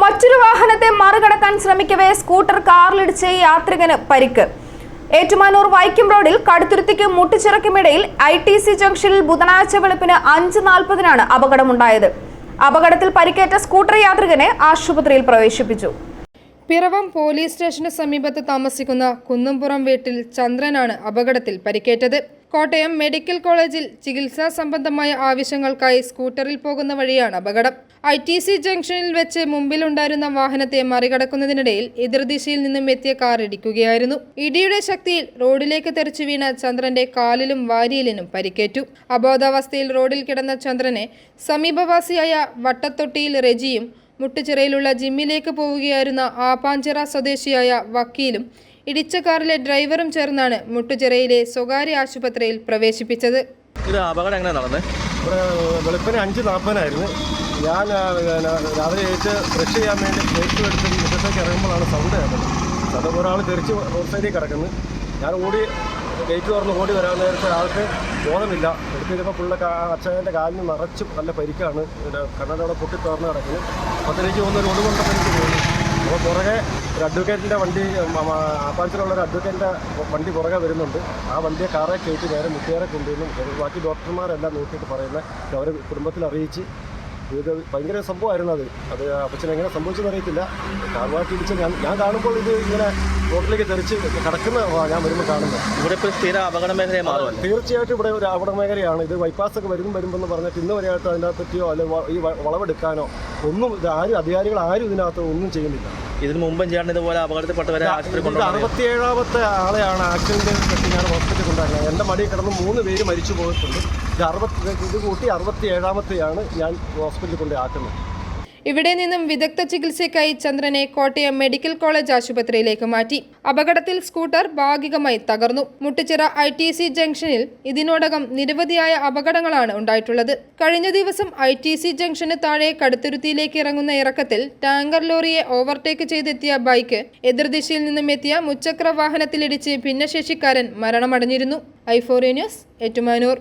മറ്റൊരു വാഹനത്തെ മറികടക്കാൻ ശ്രമിക്കവേ സ്കൂട്ടർ കാറിലിടിച്ച് യാത്രികന് പരിക്ക്. ഏറ്റുമാനൂർ വൈക്കം റോഡിൽ കടുത്തുരുത്തിക്ക് മുട്ടിച്ചിറക്കുമിടയിൽ ഐ ടി സി ജംഗ്ഷനിൽ ബുധനാഴ്ച വെളുപ്പിന് അഞ്ച് നാൽപ്പതിനാണ് അപകടമുണ്ടായത്. അപകടത്തിൽ പരിക്കേറ്റ സ്കൂട്ടർ യാത്രികനെ ആശുപത്രിയിൽ പ്രവേശിപ്പിച്ചു. പിറവം പോലീസ് സ്റ്റേഷന് സമീപത്ത് താമസിക്കുന്ന കുന്നംപുറം വീട്ടിൽ ചന്ദ്രനാണ് അപകടത്തിൽ പരിക്കേറ്റത്. കോട്ടയം മെഡിക്കൽ കോളേജിൽ ചികിത്സാ സംബന്ധമായ ആവശ്യങ്ങൾക്കായി സ്കൂട്ടറിൽ പോകുന്ന വഴിയാണ് അപകടം. ഐ ടി സി ജംഗ്ഷനിൽ വെച്ച് മുമ്പിലുണ്ടായിരുന്ന വാഹനത്തെ മറികടക്കുന്നതിനിടയിൽ എതിർദിശയിൽ നിന്നും എത്തിയ കാർ ഇടിക്കുകയായിരുന്നു. ഇടിയുടെ ശക്തിയിൽ റോഡിലേക്ക് തെറിച്ചു വീണ ചന്ദ്രന്റെ കാലിലും വാരിയലിനും പരിക്കേറ്റു. അബോധാവസ്ഥയിൽ റോഡിൽ കിടന്ന ചന്ദ്രനെ സമീപവാസിയായ വട്ടത്തൊട്ടിയിൽ റെജിയും മുട്ടുചിറയിലുള്ള ജിമ്മിലേക്ക് പോവുകയായിരുന്ന ആപ്പാഞ്ചിറ സ്വദേശിയായ വക്കീലും ഇടിച്ച കാറിലെ ഡ്രൈവറും ചേർന്നാണ് മുട്ടുചിറയിലെ സ്വകാര്യ ആശുപത്രിയിൽ പ്രവേശിപ്പിച്ചത്. ഇത് അപകടം എങ്ങനെ നടന്നത് ഇവിടെ വെളുപ്പിന് അഞ്ച് നാൽപ്പതിനായിരുന്നു ഞാൻ രാവിലെ കഴിച്ച് ബ്രഷ് ചെയ്യാൻ വേണ്ടി ബ്രേക്ക് എടുത്ത് മുറ്റത്തേക്ക് ഇറങ്ങുമ്പോഴാണ് സൗണ്ട് കേട്ടത്. അത് ഒരാൾ തെറിച്ച് റോഡ് സൈഡിൽ കിടക്കുന്നു. ഞാൻ ഓടി ഗേറ്റ് തുറന്ന് ഓടി വരാൻ നേരത്തെ ആൾക്ക് ബോധമില്ല. എടുത്തിരുന്നപ്പോൾ പുള്ള അച്ഛന്റെ കാലിന് നിറച്ച് നല്ല പരിക്കാണ്. ഇവിടെ കണ്ണട അവിടെ പൊട്ടി തുറന്ന് കിടക്കുന്നു. അപ്പോൾ എനിക്ക് തോന്നുന്നു ഒരു ഒടുകൊണ്ടെന്ന് എനിക്ക് തോന്നി അപ്പോൾ പുറകെ ഒരു അഡ്വക്കേറ്റിന്റെ വണ്ടി ആപ്പാഞ്ചിലുള്ള ഒരു അഡ്വക്കേറ്റിന്റെ വണ്ടി പുറകെ വരുന്നുണ്ട്. ആ വണ്ടിയെ കാറെ കയറ്റി നേരെ മുട്ടിയേറെ കൊണ്ടുവന്നു. ബാക്കി ഡോക്ടർമാരെല്ലാം നോക്കിയിട്ട് പറയുന്നത് അവരെ കുടുംബത്തിൽ അറിയിച്ച്. ഇത് ഭയങ്കര സംഭവമായിരുന്നു അത്. അത് അപ്പച്ചൻ എങ്ങനെ സംഭവിച്ചെന്ന് അറിയത്തില്ല. കാർവാക്കി ഇടിച്ച് ഞാൻ ഞാൻ കാണുമ്പോൾ ഇത് ഇങ്ങനെ റോഡിലേക്ക് തെറിച്ച് കിടക്കുന്ന ഞാൻ വരുമ്പോൾ കാണുന്നത്. ഇവിടെ ഇപ്പോൾ സ്ഥിര അപകട മേഖലയെ മാറും തീർച്ചയായിട്ടും ഇവിടെ ഒരു അപകട മേഖലയാണ്. ഇത് ബൈപ്പാസ് ഒക്കെ വരും വരുമ്പോൾ പറഞ്ഞിട്ട് ഇന്ന് വരെയായിട്ട് അതിനകത്ത് പറ്റിയോ അല്ലെങ്കിൽ ഈ വളവെടുക്കാനോ ഒന്നും ഇത് ആരും അധികാരികൾ ആരും ഇതിനകത്ത് ഒന്നും ചെയ്യുന്നില്ല. ഇതിന് മുമ്പും ചെയ്യാൻ ഇതുപോലെ അപകടത്തിൽപ്പെട്ടവരെ അറുപത്തിയേഴാമത്തെ ആളെയാണ് ആക്സിഡന്റ് പറ്റി ഞാൻ ഹോസ്പിറ്റലിൽ കൊണ്ടാക്കുന്നത് എന്റെ മടിയിൽ കിടന്ന് മൂന്ന് പേര് മരിച്ചു പോയിട്ടുണ്ട്. ഇത് അറുപത്തി ഇത് കൂട്ടി അറുപത്തി ഏഴാമത്തെയാണ് ഞാൻ ഹോസ്പിറ്റലിൽ കൊണ്ടുപോയി ആക്കുന്നത്. ഇവിടെ നിന്നും വിദഗ്ധ ചികിത്സയ്ക്കായി ചന്ദ്രനെ കോട്ടയം മെഡിക്കൽ കോളേജ് ആശുപത്രിയിലേക്ക് മാറ്റി. അപകടത്തിൽ സ്കൂട്ടർ ഭാഗികമായി തകർന്നു. മുട്ടിച്ചിറ ഐ ടി സി ജംഗ്ഷനിൽ ഇതിനോടകം നിരവധിയായ അപകടങ്ങളാണ് ഉണ്ടായിട്ടുള്ളത്. കഴിഞ്ഞ ദിവസം ഐ ടി സി ജംഗ്ഷന് താഴെ കടുത്തുരുത്തിയിലേക്ക് ഇറങ്ങുന്ന ഇറക്കത്തിൽ ടാങ്കർ ലോറിയെ ഓവർടേക്ക് ചെയ്തെത്തിയ ബൈക്ക് എതിർദിശയിൽ നിന്നും എത്തിയ മുച്ചക്ര വാഹനത്തിലിടിച്ച് ഭിന്നശേഷിക്കാരൻ മരണമടഞ്ഞിരുന്നു. ഐഫോറിയ ന്യൂസ് ഏറ്റുമാനൂർ.